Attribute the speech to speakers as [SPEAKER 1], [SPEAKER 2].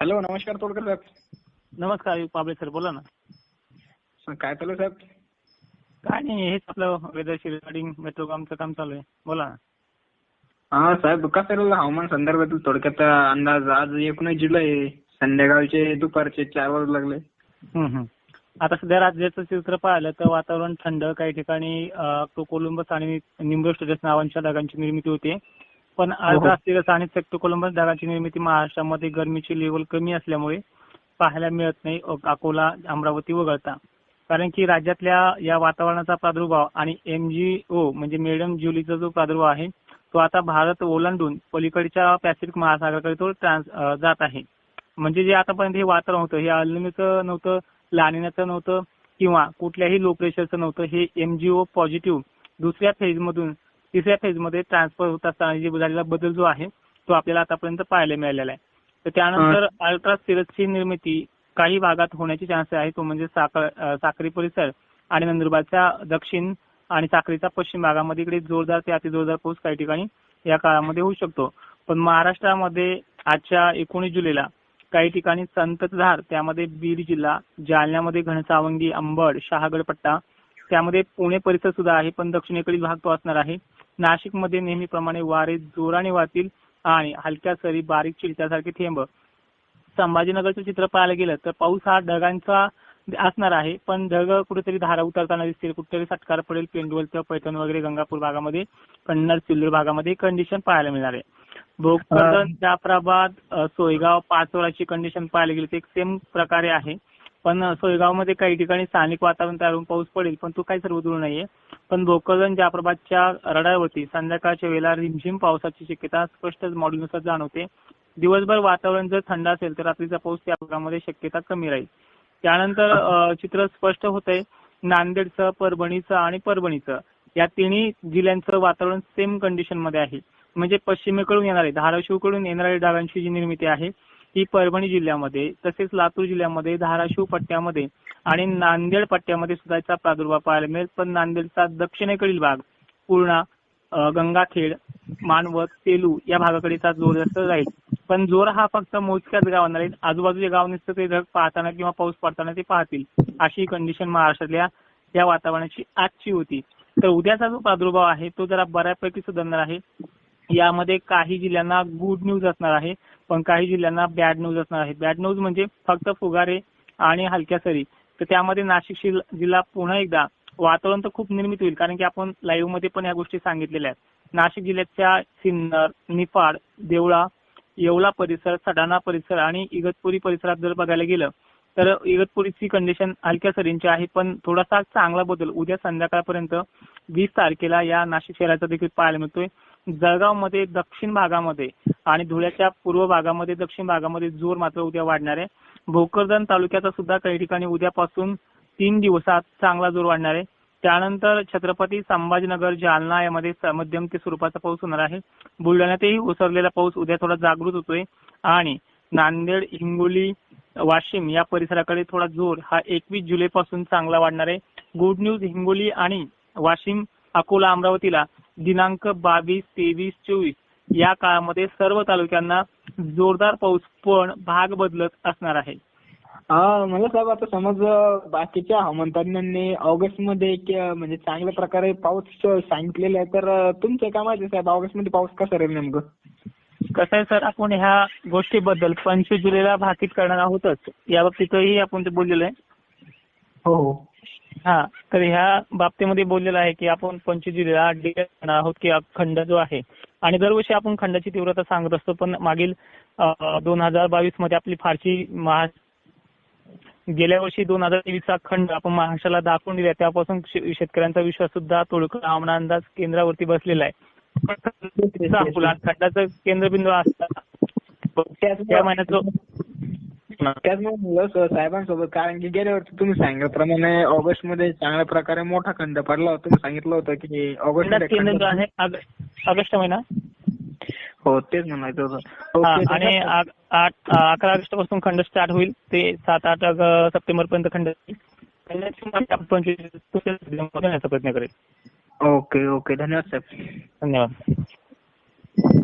[SPEAKER 1] Hello नमस्कार तोडकर साहेब.
[SPEAKER 2] नमस्कार Pabale sir बोला ना.
[SPEAKER 1] काय चालू साहेब?
[SPEAKER 2] काय नाही हेच आपलं वेदरशी रिगार्डिंग मेट्रो कामचं काम चालू आहे. बोला ना.
[SPEAKER 1] हा साहेब कसं राहिलं हवामान संदर्भातील थोडक्यात अंदाज? आज एकोणीस जुलै आहे. संध्याकाळचे दुपारचे चार वाजू लागले.
[SPEAKER 2] हम्म, हम्म. आता सध्या राज्याचं चित्र पाहिलं तर वातावरण थंड काही ठिकाणी अं, कोलंबस आणि निम्रो स्टेटस नावांच्या ढगांची निर्मिती होते. पण अर्धा सिरस आणि सेक्टो कोलंबस ढगांची निर्मिती महाराष्ट्रामध्ये गरमीची लेवल कमी असल्यामुळे पाहायला मिळत नाही. अकोला अमरावती वगळता. कारण की राज्यातल्या या वातावरणाचा प्रादुर्भाव आणि एमजीओ म्हणजे मेडम ज्युलीचा जो प्रादुर्भाव आहे तो आता भारत ओलांडून पलीकडच्या पॅसिफिक महासागराकडे तो ट्रान्स जात आहे. म्हणजे जे आतापर्यंत हे वातावरण होतं हे अल्निमीचं नव्हतं लानिनाचं नव्हतं किंवा कुठल्याही लो प्रेशरचं नव्हतं हे एमजीओ पॉझिटिव्ह दुसऱ्या फेजमधून तिसऱ्या फेजमध्ये ट्रान्सफर होत असताना जे झालेला बदल जो आहे तो आपल्याला आतापर्यंत पाहायला मिळालेला आहे. तर त्यानंतर अल्ट्रा सिरसची निर्मिती काही भागात होण्याची चान्स आहे तो म्हणजे साखर परिसर आणि नंदुरबारच्या दक्षिण आणि साक्रीचा पश्चिम भागामध्ये इकडे जोरदार ते अति जोरदार पाऊस काही ठिकाणी या काळामध्ये होऊ शकतो. पण महाराष्ट्रामध्ये आजच्या एकोणीस जुलैला काही ठिकाणी संततधार त्यामध्ये बीड जिल्हा जालन्यामध्ये घनसावंगी अंबड शहागड पट्टा त्यामध्ये पुणे परिसर सुद्धा आहे पण दक्षिणेकडील भाग तो असणार आहे. नाशिकमध्ये नेहमीप्रमाणे वारे जोराने वाहतील आणि हलक्या सरी बारीक चिलट्यासारखे थेंब. संभाजीनगरचं चित्र पाहायला गेलं तर पाऊस हा ढगांचा असणार आहे पण ढग कुठेतरी धारा उतरताना दिसतील. कुठेतरी सटकार पडेल पेंडवलचं पैठण वगैरे गंगापूर भागामध्ये कन्नड सिल्लूर भागामध्ये कंडिशन पाहायला मिळणार आहे. भोकरदन जाफराबाद सोयगाव पाचोराची कंडिशन पाहायला गेली तर एक सेम प्रकारे आहे. पण सोयगावमध्ये काही ठिकाणी स्थानिक वातावरण तयार होऊन पाऊस पडेल पण तो काही सर्व दूर नाहीये. पण भोकरदन जाफराबादच्या रडारवरती संध्याकाळच्या वेळेला रिमझिम पावसाची शक्यता स्पष्ट मॉडेलनुसार जाणवते. दिवसभर वातावरण जर थंड असेल तर रात्रीचा पाऊस त्या भागामध्ये शक्यता कमी राहील. त्यानंतर चित्र स्पष्ट होतंय. नांदेडचं परभणीचं आणि परभणीचं या तिन्ही जिल्ह्यांचं वातावरण सेम कंडिशनमध्ये आहे. म्हणजे पश्चिमेकडून येणारे धाराशिवकडून येणाऱ्या ढगांची जी निर्मिती आहे ही परभणी जिल्ह्यामध्ये तसेच लातूर जिल्ह्यामध्ये धाराशिव पट्ट्यामध्ये आणि नांदेड पट्ट्यामध्ये सुद्धा याचा प्रादुर्भाव पाहायला मिळेल. पण नांदेडचा दक्षिणेकडील भाग पूर्णा गंगाखेड मानवत सेलू या भागाकडे जोर जास्त राहील. पण जोर हा फक्त मोजक्याच गावांना राहील. आजूबाजूच्या गाव नसतं ते ढग पाहताना किंवा पाऊस पडताना ते पाहतील अशी कंडिशन महाराष्ट्रातल्या या वातावरणाची आजची होती. तर उद्याचा जो प्रादुर्भाव आहे तो जरा बऱ्यापैकी सुधारणार आहे. यामध्ये काही जिल्ह्यांना गुड न्यूज असणार आहे. पण काही जिल्ह्यांना बॅड न्यूज असणार आहे बॅड न्यूज म्हणजे फक्त फुगारे आणि हलक्या सरी. तर त्यामध्ये नाशिक जिल्हा पुन्हा एकदा वातावरण तर खूप निर्मित होईल कारण की आपण लाईव्हमध्ये पण या गोष्टी सांगितलेल्या आहेत. नाशिक जिल्ह्याच्या सिन्नर निफाड देवळा येवला परिसर सडाणा परिसर आणि इगतपुरी परिसरात जर बघायला गेलं तर इगतपुरीची कंडिशन हलक्या सरींची आहे पण थोडासा चांगला बदल उद्या संध्याकाळपर्यंत वीस तारखेला या नाशिक शहराचा देखील पाहायला मिळतोय. जळगावमध्ये दक्षिण भागामध्ये आणि धुळ्याच्या पूर्व भागामध्ये दक्षिण भागामध्ये जोर मात्र उद्या वाढणार आहे. भोकरदन तालुक्याचा सुद्धा काही ठिकाणी उद्यापासून तीन दिवसात चांगला जोर वाढणार आहे. त्यानंतर छत्रपती संभाजीनगर जालना यामध्ये मध्यम ते स्वरूपाचा पाऊस होणार आहे. बुलढाण्यातही ओसरलेला पाऊस उद्या थोडा जागृत होतोय. आणि नांदेड हिंगोली वाशिम या परिसराकडे थोडा जोर हा एकवीस जुलै पासून चांगला वाढणार आहे. गुड न्यूज हिंगोली आणि वाशिम अकोला अमरावतीला दिनांक बावीस तेवीस चोवीस या काळामध्ये सर्व तालुक्यांना जोरदार पाऊस पण भाग बदलत असणार आहे.
[SPEAKER 1] हा मला साहेब आता समज बाकीच्या हवामान तज्ञांनी ऑगस्टमध्ये म्हणजे चांगल्या प्रकारे पाऊस सांगितलेला आहे. तर तुमचं काय माहिती साहेब? ऑगस्टमध्ये पाऊस कसा राहील नेमकं?
[SPEAKER 2] कसं आहे सर आपण ह्या गोष्टीबद्दल पंचवीस जुलैला भाकीत करणार आहोतच. या बाबतीतही आपण ते बोललेलो आहे.
[SPEAKER 1] हो. हा
[SPEAKER 2] तर ह्या बाबतीमध्ये बोललेलं आहे की आपण पंचवीस जुलैला डिक्लेअर आहोत की खंड जो आहे आणि दरवर्षी आपण खंडाची तीव्रता सांगत असतो पण मागील दोन हजार बावीसमध्ये आपली फारशी महा गेल्या वर्षी दोन हजार तेवीसचा खंड आपण महाराष्ट्राला दाखवून दिला त्यापासून शेतकऱ्यांचा विश्वास सुद्धा तोडकर हवामान अंदाज केंद्रावरती बसलेला आहे. खंडाचा खंडाचं केंद्रबिंदू असतात त्या महिन्यात
[SPEAKER 1] त्याचमुळे म्हणलं स- साहेबांसोबत कारण की गेल्या वर्षी तुम्ही सांगितल्याप्रमाणे ऑगस्टमध्ये चांगल्या प्रकारे मोठा खंड पडला होता. तुम्ही सांगितलं होतं की
[SPEAKER 2] ऑगस्टमध्ये जो आहे. ऑगस्ट महिना?
[SPEAKER 1] हो तेच म्हणायचं होतं.
[SPEAKER 2] आणि अकरा ऑगस्टपासून खंड स्टार्ट होईल. ते सात आठ सप्टेंबर पर्यंत खंड पंचवीस प्रयत्न करेल.
[SPEAKER 1] Okay okay. धन्यवाद साहेब.
[SPEAKER 2] धन्यवाद.